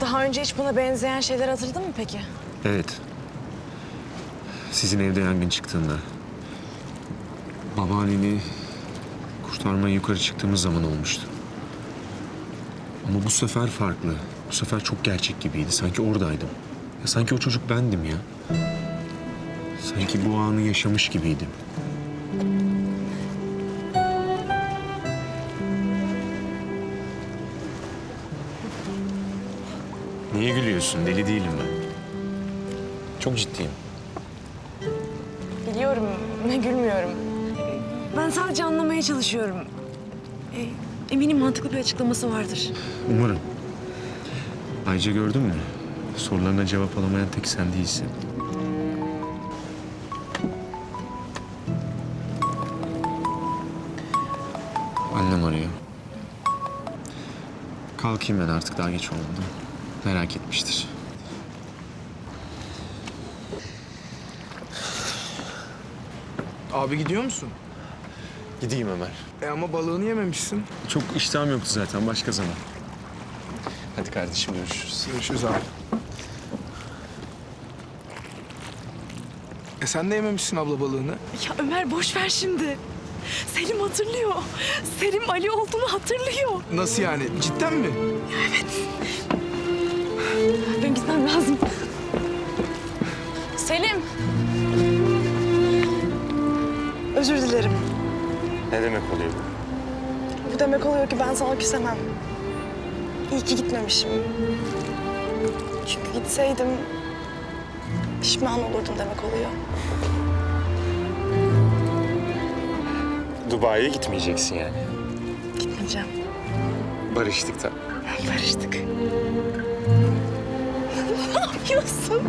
Daha önce hiç buna benzeyen şeyler hatırladın mı peki? Evet. Sizin evde yangın çıktığında. Babaanneni kurtarmaya yukarı çıktığımız zaman olmuştu. Ama bu sefer farklı. Bu sefer çok gerçek gibiydi. Sanki oradaydım. Ya sanki o çocuk bendim ya. Sanki bu anı yaşamış gibiydim. Niye gülüyorsun? Deli değilim ben. Çok ciddiyim. Biliyorum ve gülmüyorum. Ben sadece anlamaya çalışıyorum. E, eminim mantıklı bir açıklaması vardır. Umarım. Ayrıca gördün mü? Sorularına cevap alamayan tek sen değilsin. Annem arıyor. Kalkayım ben artık daha geç olmadı. Merak etmiştir. Abi gidiyor musun? Gideyim Ömer. E ama balığını yememişsin. Çok iştahım yoktu zaten başka zaman. Hadi kardeşim görüşürüz. Görüşürüz abi. E sen de yememişsin abla balığını. Ya Ömer boş ver şimdi. Selim hatırlıyor. Selim Ali olduğunu hatırlıyor. Nasıl yani? Cidden mi? Ben Özür dilerim. Ne demek oluyor bu? Bu demek oluyor ki ben sana küsemem. İyi ki gitmemişim. Çünkü gitseydim pişman olurdum demek oluyor. Dubai'ye gitmeyeceksin yani. Gitmeyeceğim. Barıştık da. Barıştık. ne yapıyorsun?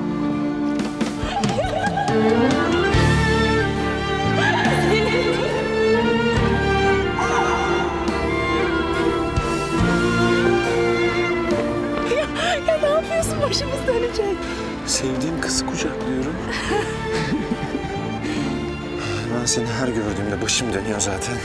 Yapıyorsun? Başımız dönecek. Sevdiğim kızı kucaklıyorum. ben seni her gördüğümde başım dönüyor zaten.